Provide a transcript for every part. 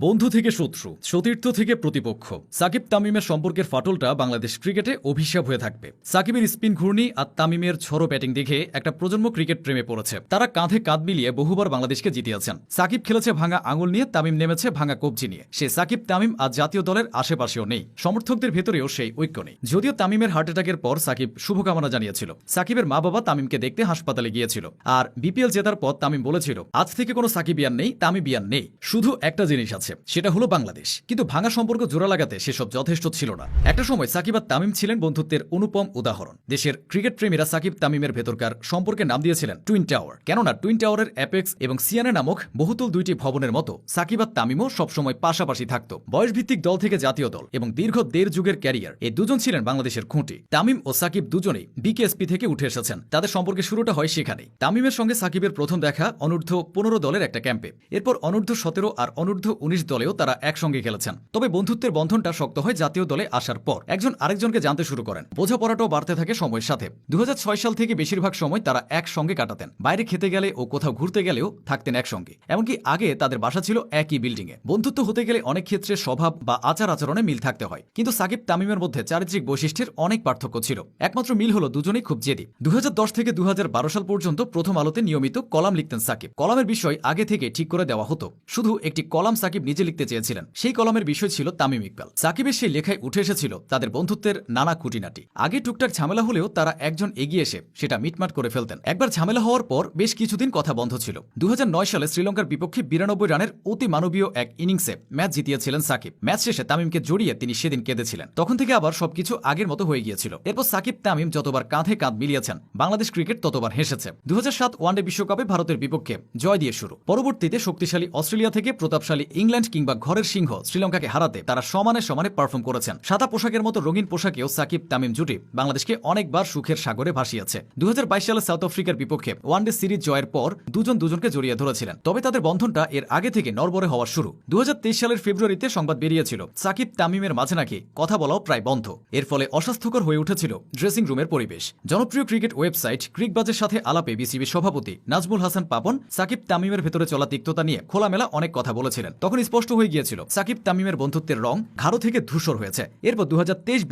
বন্ধু থেকে শত্রু, সতীর্থ থেকে প্রতিপক্ষ। সাকিব তামিমের সম্পর্কের ফাটলটা বাংলাদেশ ক্রিকেটে অভিশাপ হয়ে থাকবে। সাকিবের স্পিন ঘূর্ণি আর তামিমের ছড়ো ব্যাটিং দেখে একটা প্রজন্ম ক্রিকেট প্রেমে পড়েছে। তারা কাঁধে কাঁধ মিলিয়ে বহুবার বাংলাদেশকে জিতিয়েছেন। সাকিব খেলেছে ভাঙা আঙুল নিয়ে, তামিম নেমেছে ভাঙা কবজি নিয়ে। সে সাকিব, তামিম আজ জাতীয় দলের আশেপাশেও নেই। সমর্থকদের ভেতরেও সেই ঐক্য নেই। যদিও তামিমের হার্ট অ্যাটাকের পর সাকিব শুভকামনা জানিয়েছিল। সাকিবের মা বাবা তামিমকে দেখতে হাসপাতালে গিয়েছিল। আর বিপিএল জেতার পর তামিম বলেছিল, আজ থেকে কোনো সাকিবিয়ান নেই, তামিবিয়ান নেই। শুধু একটা জিনিস আছে। সেটা হলো বাংলাদেশ। কিন্তু ভাঙা সম্পর্ক জোড়া লাগাতে সেসব যথেষ্ট ছিল না। একটা সময় সাকিব আর তামিম ছিলেন বন্ধুত্বের অনুপম উদাহরণ। দেশের ক্রিকেট প্রেমীরা সাকিব তামিমের ভেতরকার সম্পর্কে নাম দিয়েছিলেন টুইন টাওয়ার। কেননা টুইন টাওয়ারের অ্যাপেক্স এবং সিয়ানে নামক বহুতল দুইটি ভবনের মতো সাকিব আর তামিমও সবসময় পাশাপাশি থাকত। বয়সভিত্তিক দল থেকে জাতীয় দল এবং দীর্ঘ দেড় যুগের ক্যারিয়ার এই দুজন ছিলেন বাংলাদেশের খুঁটি। তামিম ও সাকিব দুজনেই বিকেএসপি থেকে উঠে এসেছেন। তাদের সম্পর্কে শুরুটা হয় সেখানেই। তামিমের সঙ্গে সাকিবের প্রথম দেখা অনূর্ধ্ব পনেরো দলের একটা ক্যাম্পে। এরপর অনূর্ধ্ব সতেরো আর অনূর্ধ্ব উনিশ দলেও তারা একসঙ্গে খেলেছেন। তবে বন্ধুত্বের বন্ধনটা শক্ত হয় জাতীয় দলে আসার পর। একজন আরেকজনকে জানতে শুরু করেন। বোঝাপড়াটাও বাড়তে থাকে সময়ের সাথে। দু সাল থেকে বেশিরভাগ সময় তারা একসঙ্গে কাটাতেন। বাইরে খেতে গেলে ও কোথাও ঘুরতে গেলেও থাকতেন একসঙ্গে। এমনকি আগে তাদের বাসা ছিল একই বিল্ডিং এ বন্ধুত্ব হতে গেলে অনেক ক্ষেত্রে স্বভাব বা আচার আচরণে মিল থাকতে হয়। কিন্তু সাকিব তামিমের মধ্যে চারিত্রিক বৈশিষ্ট্যের অনেক পার্থক্য ছিল। একমাত্র মিল হলো দুজনেই খুব জেদি। দু হাজার দশ থেকে দু হাজার বারো সাল পর্যন্ত প্রথম আলোতে নিয়মিত কলাম লিখতেন সাকিব। কলামের বিষয় আগে থেকে ঠিক করে দেওয়া হতো। শুধু একটি কলাম সাকিব নিজে লিখতে চেয়েছিলেন। সেই কলমের বিষয় ছিল তামিম ইকবাল। সাকিবের সেই লেখায় উঠে এসেছিল তাদের বন্ধুত্বের নানা খুঁটিনাটি। আগে টুকটাক ঝামেলা হলেও তারা একজন এগিয়ে এসে সেটা মিটমাট করে ফেলতেন। একবার ঝামেলা হওয়ার পর বেশ কিছুদিন কথা বন্ধ ছিল। দু হাজার নয় সালে শ্রীলঙ্কার বিপক্ষে বিরানব্বই রানের অতি মানবীয় এক ইনিংসে ম্যাচ জিতিয়েছিলেন সাকিব। ম্যাচ শেষে তামিমকে জড়িয়ে তিনি সেদিন কেঁদেছিলেন। তখন থেকে আবার সবকিছু আগের মতো হয়ে গিয়েছিল। এরপর সাকিব, তামিম যতবার কাঁধে কাঁধ মিলিয়েছেন, বাংলাদেশ ক্রিকেট ততবার হেসেছে। দুহাজার সাত ওয়ানডে বিশ্বকাপে ভারতের বিপক্ষে জয় দিয়ে শুরু। পরবর্তীতে শক্তিশালী অস্ট্রেলিয়া থেকে প্রতাপশালী ইংল্যান্ড কিংবা ঘরের সিংহ শ্রীলঙ্কাকে হারাতে তারা সমানে সমানে পারফর্ম করেছেন। সাদা পোশাকের মতো রঙিন পোশাকেও সাকিব, তামিম জুটি বাংলাদেশকে অনেকবার সুখের সাগরে ভাসিয়েছে। দু সালে সাউথ আফ্রিকার বিপক্ষে ওয়ানডে সিরিজ জয়ের পর দুজন দুজনকে জড়িয়ে ধরেছিলেন। তবে তাদের বন্ধনটা এর আগে থেকে নরবরে হওয়া শুরু। দু সালের ফেব্রুয়ারিতে সংবাদ বেরিয়েছিল, সাকিব, তামিমের মাঝে নাকি কথা বলাও প্রায় বন্ধ। এর ফলে অস্বাস্থ্যকর হয়ে উঠেছিল ড্রেসিং রুমের পরিবেশ। জনপ্রিয় ক্রিকেট ওয়েবসাইট ক্রিকবাজের সাথে আলাপে বিসিবি সভাপতি নাজমুল হাসান পাপন, সাকিব, তামিমের ভেতরে চলা তিক্ততা নিয়ে খোলামেলা অনেক কথা বলেছিলেন। তখন স্পষ্ট হয়ে গিয়েছিল। সাকিব তামিমের বন্ধুত্বের রং ঘাড়ো থেকে ধূসর হয়েছে। এরপর দু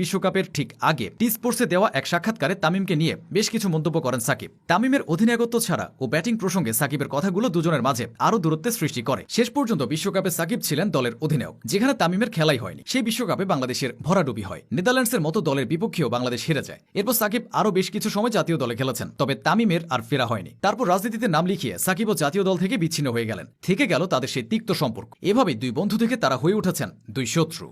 বিশ্বকাপের ঠিক আগে টি স্পোর্টসে দেওয়া এক সাক্ষাৎকারে তামিমকে নিয়ে বেশ কিছু মন্তব্য করেন সাকিব। তামিমের অধিনায়কত্ব ছাড়া ও ব্যাটিং প্রসঙ্গে সাকিবের কথাগুলো দুজনের মাঝে আরও দূরত্বের সৃষ্টি করে। শেষ পর্যন্ত বিশ্বকাপে সাকিব ছিলেন দলের অধিনায়ক, যেখানে তামিমের খেলাই হয়নি। সেই বিশ্বকাপে বাংলাদেশের ভরাডুবি হয়। নেদারল্যান্ডসের মতো দলের বিপক্ষেও বাংলাদেশ হেরে যায়। এরপর সাকিব আরও বেশ কিছু সময় জাতীয় দলে খেলেছেন, তবে তামিমের আর ফেরা হয়নি। তারপর রাজনীতিতে নাম লিখিয়ে সাকিবও জাতীয় দল থেকে বিচ্ছিন্ন হয়ে গেলেন। থেকে গেল তাদের সেই তিক্ত সম্পর্ক। এভাবেই দুই বন্ধু থেকে তারা হয়ে উঠেছেন? দুই শত্রু।